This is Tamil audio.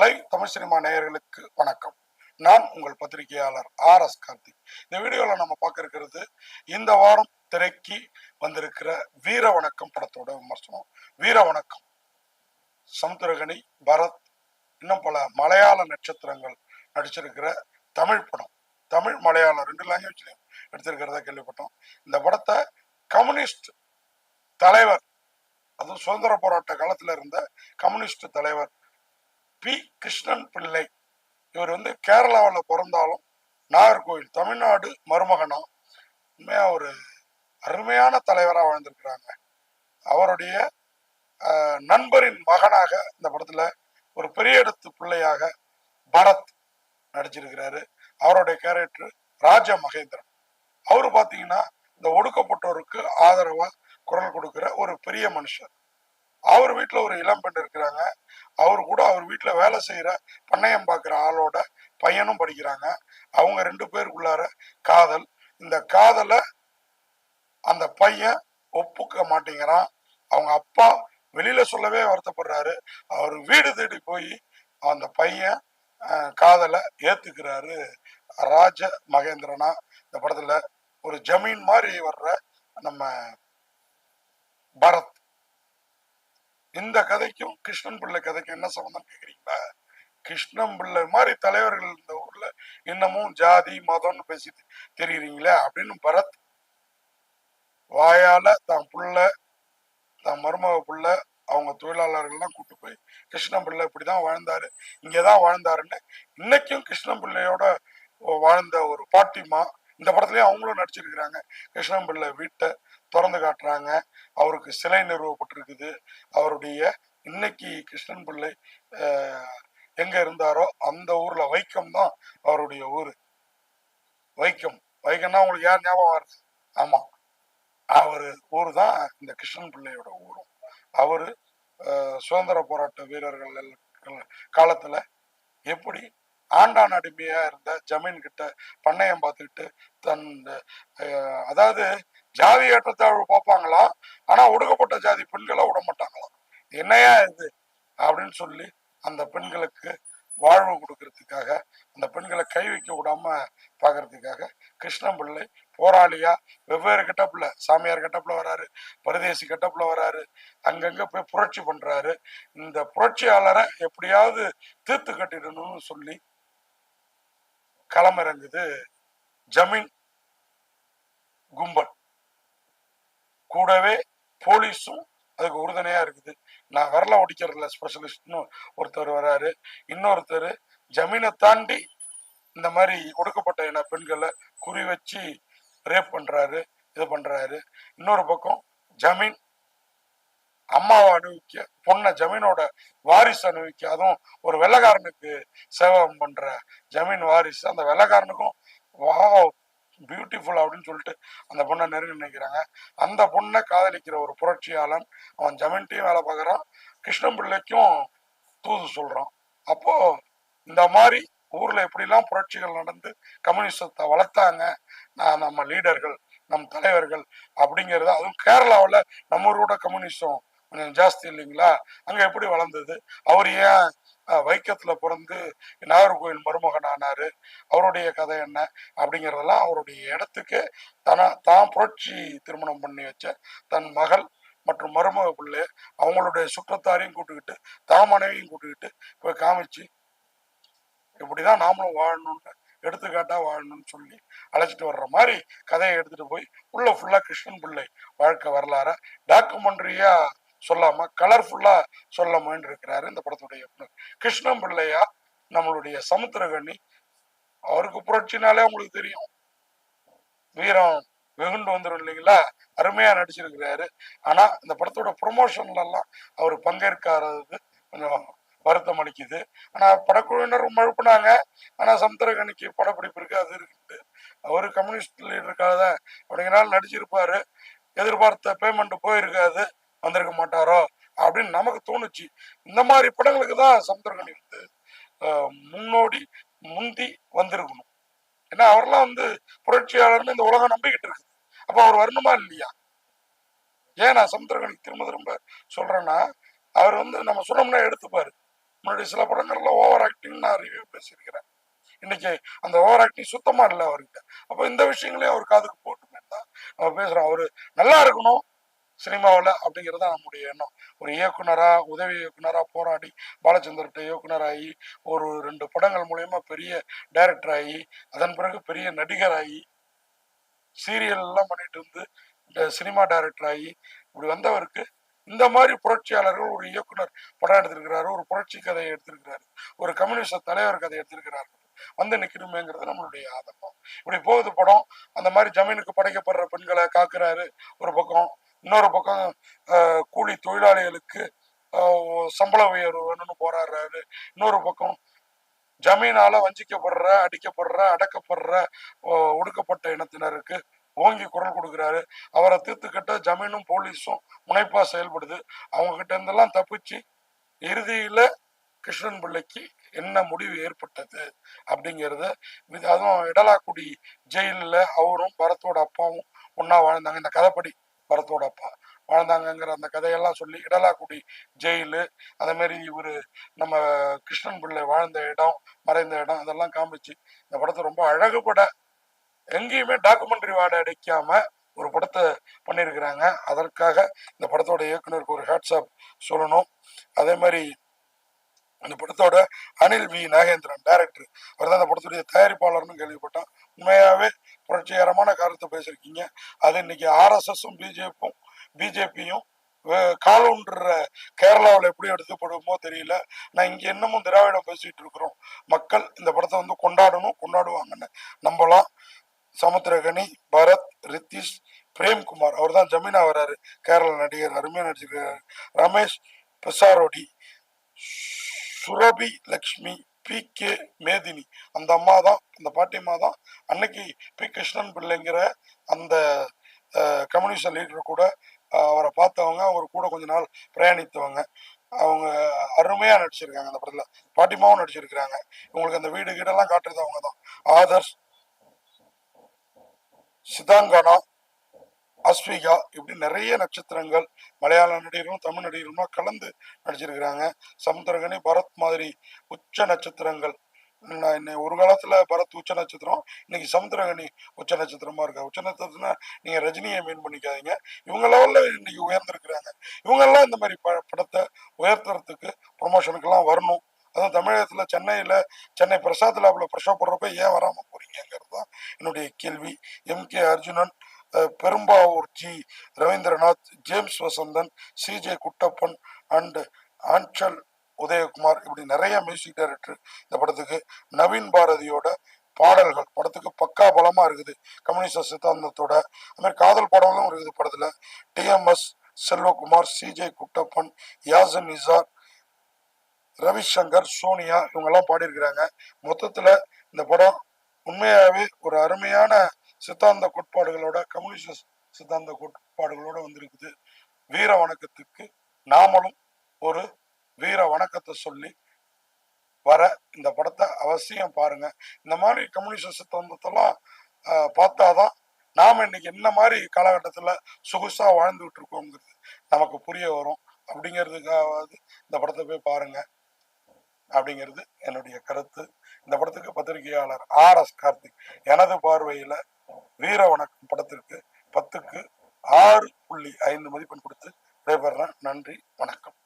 லைவ் தமிழ் சினிமா நேயர்களுக்கு வணக்கம். நான் உங்கள் பத்திரிகையாளர் ஆர் எஸ் கார்த்திக். இந்த வீடியோவில் நம்ம பார்க்க இருக்கிறது இந்த வாரம் திரைக்கு வந்திருக்கிற வீர வணக்கம் படத்தோட விமர்சனம். வீர வணக்கம். சமுத்திரகனி பரத் இன்னும் பல மலையாள நட்சத்திரங்கள் நடிச்சிருக்கிற தமிழ் படம். தமிழ் மலையாளம் ரெண்டு லாங்குவேஜ்லையும் எடுத்திருக்கிறதா கேள்விப்பட்டோம். இந்த படத்தை கம்யூனிஸ்ட் தலைவர் அதுவும் சுதந்திர போராட்ட காலத்தில் இருந்த கம்யூனிஸ்ட் தலைவர் பி. கிருஷ்ணன் பிள்ளை இவர் வந்து கேரளாவில் பிறந்தாலும் நாகர்கோவில் தமிழ்நாடு மருமகனா. உண்மையாக ஒரு அருமையான தலைவராக வாழ்ந்திருக்கிறாங்க. அவருடைய நண்பரின் மகனாக இந்த படத்துல ஒரு பெரிய இடத்து பிள்ளையாக பரத் நடிச்சிருக்கிறாரு. அவருடைய கேரக்டர் ராஜ மகேந்திரன். அவரு பாத்தீங்கன்னா இந்த ஒடுக்கப்பட்டோருக்கு ஆதரவா குரல் கொடுக்குற ஒரு பெரிய மனுஷர். அவர் வீட்டில் ஒரு இளம்பெண் இருக்கிறாங்க. அவர் கூட அவர் வீட்டில் வேலை செய்கிற பண்ணையம் பார்க்குற ஆளோட பையனும் படிக்கிறாங்க. அவங்க ரெண்டு பேருக்குள்ளார காதல். இந்த காதலை அந்த பையன் ஒப்புக்க மாட்டேங்கிறான். அவங்க அப்பா வெளியில சொல்லவே வருத்தப்படுறாரு. அவர் வீடு தேடி போய் அந்த பையன் அஹ், காதலை ஏத்துக்கிறாரு. ராஜ மகேந்திரனா. இந்த படத்துல ஒரு ஜமீன் மாதிரி வர்ற நம்ம பரத் இந்த கதைக்கும் கிருஷ்ணன் பிள்ளை கதைக்கும் என்ன சம்பந்தம் கேக்குறீங்களா? கிருஷ்ணன் பிள்ளை மாதிரி தலைவர்கள் இந்த ஊர்ல இன்னமும் ஜாதி மதம்னு பேசி தெரியுறீங்களே அப்படின்னு பரத் வாயால தான் புள்ள தான் மருமக புள்ள அவங்க தொழிலாளர்கள்லாம் கூட்டு போய் கிருஷ்ணன் பிள்ளை இப்படிதான் வாழ்ந்தாரு இங்கதான் வாழ்ந்தாருன்னு இன்னைக்கும் கிருஷ்ணன் பிள்ளையோட வாழ்ந்த ஒரு பாட்டிமா இந்த படத்துலயும் அவங்களும் நடிச்சிருக்கிறாங்க. கிருஷ்ணன் பிள்ளை வீட்டை திறந்து காட்டுறாங்க. அவருக்கு சிலை நிறுவப்பட்டிருக்குது. அவருடைய இன்னைக்கு கிருஷ்ணன் பிள்ளை எங்க இருந்தாரோ அந்த ஊர்ல வைக்கம் தான் அவருடைய ஊரு. வைக்கம். வைக்கம்னா உங்களுக்கு யார் ஞாபகம் வருது? ஆமா. அவரு ஊர் தான் இந்த கிருஷ்ணன் பிள்ளையோட ஊரும். அவரு சுதந்திர போராட்ட வீரர்கள் காலத்துல எப்படி ஆண்டான் அடிமையா இருந்த ஜமீன் கிட்ட பண்ணையம் பார்த்துக்கிட்டு தன் அதாவது ஜாதி ஏற்றத்தாழ்வு பார்ப்பாங்களா? ஆனா ஒடுக்கப்பட்ட ஜாதி பெண்களை விட மாட்டாங்களாம் என்னையா இது? அப்படின்னு சொல்லி அந்த பெண்களுக்கு வாழ்வு கொடுக்கறதுக்காக அந்த பெண்களை கை வைக்க விடாம பாக்குறதுக்காக கிருஷ்ணன் பிள்ளை போராளியா? வெவ்வேறு கெட்டப்புல சாமியார் கெட்டப்புல வராரு பரதேசி கெட்டப்புல வராரு அங்கங்க போய் புரட்சி பண்றாரு. இந்த புரட்சியாளரை எப்படியாவது தீர்த்து கட்டிடணும்னு சொல்லி களமிறங்குது ஜமீன் கும்பல். கூடவே போலீஸும் அதுக்கு உறுதுணையாக இருக்குது. நான் வரல ஒடிக்கிறதுல ஸ்பெஷலிஸ்ட்னு ஒருத்தர் வராரு. இன்னொருத்தர் ஜமீனை தாண்டி இந்த மாதிரி ஒடுக்கப்பட்ட இன பெண்களை குறி வச்சு ரேப் பண்ணுறாரு இது பண்ணுறாரு இன்னொரு பக்கம் ஜமீன் அம்மாவை அனுபவிக்க பொண்ணை ஜமீனோட வாரிசு அனுபவிக்க அதுவும் ஒரு வெள்ளக்காரனுக்கு சேவகம் பண்ணுற ஜமீன் வாரிசு. அந்த வெள்ளக்காரனுக்கும் வா பியூட்டிஃபுல் அப்படின்னு சொல்லிட்டு அந்த பொண்ணை நெருங்கி நினைக்கிறாங்க. அந்த பொண்ணை காதலிக்கிற ஒரு புரட்சியாளன் அவன் ஜமீன்ட்டையும் வேலை பார்க்குறான். கிருஷ்ணன் பிள்ளைக்கும் தூது சொல்கிறான் அப்போது இந்த மாதிரி ஊரில் எப்படிலாம் புரட்சிகள் நடந்து கம்யூனிசத்தை வளர்த்தாங்க நான் நம்ம லீடர்கள் நம் தலைவர்கள் அப்படிங்கிறது அதுவும் கேரளாவில் நம்ம ஊரோட கம்யூனிசம் ஜாஸ்தி இல்லைங்களா? அங்க எப்படி வளர்ந்தது? அவர் ஏன் வைக்கத்தில் வைக்கத்துல பிறந்து நாகர்கோவில் மருமகன் ஆனார்? அவருடைய கதை என்ன? அப்படிங்கிறதெல்லாம் அவருடைய இடத்துக்கு தன தான் புரட்சி திருமணம் பண்ணி வச்ச தன் மகள் மற்றும் மருமக பிள்ளை அவங்களுடைய சுற்றத்தாரையும் கூட்டுக்கிட்டு தான் மனைவியும் கூட்டுக்கிட்டு போய் காமிச்சு இப்படிதான் நாமளும் வாழணும்னு எடுத்துக்காட்டா வாழணும்னு சொல்லி அழைச்சிட்டு வர்ற மாதிரி கதையை எடுத்துட்டு போய் உள்ள ஃபுல்லா கிருஷ்ணன் பிள்ளை வாழ்க்கை வரலாற டாக்குமெண்ட்ரியா சொல்லாம கலர்ஃபுல்லா சொல்ல முயன்றிருக்கிறாரு இந்த படத்துடைய இயக்குனர். கிருஷ்ணன் பிள்ளையா நம்மளுடைய சமுத்திரகண்ணி. அவருக்கு புரட்சினாலே உங்களுக்கு தெரியும். வீரம் வெகுண்டு வந்துடும் இல்லைங்களா? அருமையா நடிச்சிருக்கிறாரு. ஆனா இந்த படத்தோட ப்ரொமோஷன்ல எல்லாம் அவர் பங்கேற்காதது கொஞ்சம் வருத்தம் அளிக்குது. ஆனா படக்குழுவினர் ரொம்ப எழுப்புனாங்க ஆனா சமுத்திரகணிக்கு படப்பிடிப்பு இருக்கு அது இருக்குது. அவர் கம்யூனிஸ்ட் லீடருக்காக அப்படிங்கிறனால நடிச்சிருப்பாரு. எதிர்பார்த்த பேமெண்ட் போயிருக்காது. வந்திருக்க மாட்டாரோ அப்படின்னு நமக்கு தோணுச்சு. இந்த மாதிரி படங்களுக்கு தான் சமுத்திரகனி வந்து முன்னோடி முந்தி வந்திருக்கணும். ஏன்னா அவர்லாம் வந்து புரட்சியாளர்னு இந்த உலகம் நம்பிக்கிட்டு இருக்குது. அப்போ அவர் வரணுமா இல்லையா? ஏன் நான் சமுத்திரகனிக்கு திரும்ப திரும்ப சொல்றேன்னா அவர் வந்து நம்ம சொன்னோம்னா எடுத்துப்பாரு. முன்னாடி சில படங்கள்ல ஓவர் ஆக்டிங் நான் ரிவ்யூ பேசியிருக்கிறேன். இன்னைக்கு அந்த ஓவர் ஆக்டிங் சுத்தமா இல்லை அவர்கிட்ட. அப்போ இந்த விஷயங்களையும் அவர் காதுக்கு போட்டுமே தான் நம்ம பேசுறோம். அவரு நல்லா இருக்கணும். சினிமாவில் அப்படிங்கிறது தான் நம்முடைய எண்ணம். ஒரு இயக்குனராக உதவி இயக்குனராக போராடி பாலச்சந்தர்கிட்ட இயக்குனராகி ஒரு ரெண்டு படங்கள் மூலயமா பெரிய டைரக்டர் ஆகி அதன் பிறகு பெரிய நடிகராகி சீரியல்லாம் பண்ணிட்டு இருந்து இந்த சினிமா டைரக்டர் ஆகி இப்படி வந்தவருக்கு இந்த மாதிரி புரட்சியாளர்கள் ஒரு இயக்குனர் படம் எடுத்திருக்கிறாரு ஒரு புரட்சி கதையை எடுத்திருக்கிறாரு ஒரு கம்யூனிஸ்ட் தலைவர் கதை எடுத்திருக்கிறாரு. வந்து நிற்கணுமேங்கிறது நம்மளுடைய ஆதங்கம் இப்படி போகுது படம் அந்த மாதிரி ஜமீனுக்கு படைக்கப்படுற பெண்களை காக்குறாரு ஒரு பக்கம் இன்னொரு பக்கம் கூலி தொழிலாளிகளுக்கு சம்பள உயர்வு வேணும்னு போராடுறாரு. இன்னொரு பக்கம் ஜமீனால வஞ்சிக்கப்படுற அடிக்கப்படுற அடக்கப்படுற ஒடுக்கப்பட்ட இனத்தினருக்கு ஓங்கி குரல் கொடுக்குறாரு. அவரை தீர்த்துக்கிட்ட ஜமீனும் போலீஸும் முனைப்பா செயல்படுது. அவங்க கிட்ட இருந்தெல்லாம் தப்பிச்சு இறுதியில கிருஷ்ணன் பிள்ளைக்கு என்ன முடிவு ஏற்பட்டது அப்படிங்கிறத அதுவும் இடலாக்குடி ஜெயிலில் அவரும் பரத்தோட அப்பாவும் ஒன்றா வாழ்ந்தாங்க. இந்த கதைப்படி பரத்தோட அப்பா வாழ்ந்தாங்கங்கிற அந்த கதையெல்லாம் சொல்லி இடலாக்குடி ஜெயிலு அதே மாதிரி இவரு நம்ம கிருஷ்ணன் பிள்ளை வாழ்ந்த இடம் மறைந்த இடம் இதெல்லாம் காமிச்சு இந்த படத்தை ரொம்ப அழகுபட எங்கேயுமே டாக்குமெண்ட்ரி வாடை அடிக்காம ஒரு படத்தை பண்ணியிருக்கிறாங்க. அதற்காக இந்த படத்தோட இயக்குனருக்கு ஒரு ஹேட்ஸ்அப் சொல்லணும். அதே மாதிரி அந்த படத்தோட அனில் வி. நாகேந்திரன் டைரக்டர் அவர் தான் அந்த படத்துடைய தயாரிப்பாளர்னு கேள்விப்பட்டோம் உண்மையாவே புரட்சிகரமான காரியத்தை பேசியிருக்கீங்க. அது இன்னைக்கு ஆர்எஸ்எஸும் பிஜேபியும் பிஜேபியும் காலூன்ற கேரளாவில் எப்படி எடுத்துப்படுமோ தெரியல. நான் இங்கே இன்னமும் திராவிடம் பேசிட்டு இருக்கிறோம். மக்கள் இந்த படத்தை வந்து கொண்டாடணும் கொண்டாடுவாங்கன்னு நம்பலாம். சமுத்திரகனி பரத் ரித்திஷ் பிரேம்குமார். அவர் தான் ஜமீனா வர்றாரு. கேரள நடிகர் அருமையா நடிச்சிருக்கிறார் ரமேஷ் பெசாரோடி சுரபி லக்ஷ்மி பி. கே. மேதினி. அந்த அம்மா தான் அந்த பாட்டியம்மா தான் அன்னைக்கு பி. கிருஷ்ணன் பிள்ளைங்கிற அந்த கம்யூனிஸ்ட் லீடர் கூட அவரை பார்த்தவங்க அவர் கூட கொஞ்ச நாள் பிரயாணித்தவங்க. அவங்க அருமையாக நடிச்சிருக்காங்க அந்த படத்தில். பாட்டிமாவும் நடிச்சிருக்கிறாங்க. இவங்களுக்கு அந்த வீடு கீடெல்லாம் காட்டுறது அவங்க தான் ஆதர்ஷ் சிதாங்கனா அஸ்விகா இப்படி நிறைய நட்சத்திரங்கள் மலையாள நடிகர்களும் தமிழ் நடிகர்களும் கலந்து நடிச்சிருக்கிறாங்க. சமுத்திரகனி பரத் மாதிரி உச்ச நட்சத்திரங்கள். நான் ஒரு காலத்துல பரத் உச்ச நட்சத்திரம் இன்னைக்கு சமுத்திரகனி உச்ச நட்சத்திரமா இருக்கா? உச்ச நட்சத்திரம்னா நீங்க ரஜினியை மீன் பண்ணிக்காதீங்க. இவங்க லெவல்ல இன்னைக்கு உயர்ந்திருக்கிறாங்க. இவங்க எல்லாம் இந்த மாதிரி ப- படத்தை உயர்த்துறதுக்கு ப்ரொமோஷனுக்கெல்லாம் வரணும். அதுவும் தமிழகத்துல சென்னையில சென்னை பிரசாத் லேப்ல ப்ரெஷோ போடுறப்ப ஏன் வராம போறீங்கிறது தான் என்னுடைய கேள்வி. M K Arjunan Perumbavoor G. Raveendranath James Vasanthan CJ Kuttappan and Anchal Udayakumar. இப்படி நிறைய மியூசிக் டைரக்டர் இந்த படத்துக்கு நவீன் பாரதியோட பாடல்கள். படத்துக்கு பக்கா பலமா இருக்குது. கம்யூனிஸ்ட் சித்தாந்தத்தோட. அது மாதிரி காதல் படங்களும் இருக்குது படத்துல. டிஎம்எஸ் செல்வகுமார் சிஜே குட்டப்பன் யாசன் நிசார் ரவிசங்கர் சோனியா இவங்கெல்லாம் பாடியிருக்கிறாங்க. மொத்தத்தில் இந்த படம் உண்மையாகவே ஒரு அருமையான சித்தாந்த கோட்பாடுகளோட கம்யூனிஸ்ட் சித்தாந்த கோட்பாடுகளோட வந்திருக்குது. வீர வணக்கத்துக்கு நாமளும் ஒரு வீர வணக்கத்தை சொல்லி வர இந்த படத்தை அவசியம் பாருங்க. இந்த மாதிரி கம்யூனிஸ்ட் சித்தாந்தத்தெல்லாம் பார்த்தாதான் நாம இன்னைக்கு என்ன மாதிரி காலகட்டத்தில் சொகுசாக வாழ்ந்துகிட்டு இருக்கோங்கிறது நமக்கு புரிய வரும். அப்படிங்கிறதுக்காவது இந்த படத்தை போய் பாருங்க. அப்படிங்கிறது என்னுடைய கருத்து. இந்த படத்துக்கு பத்திரிகையாளர் ஆர் எஸ் கார்த்திக். எனது பார்வையில வீர வணக்கம் படத்திற்கு பத்துக்கு ஆறு புள்ளி ஐந்து மதிப்பெண் கொடுத்து விடைபெறேன் நன்றி வணக்கம்.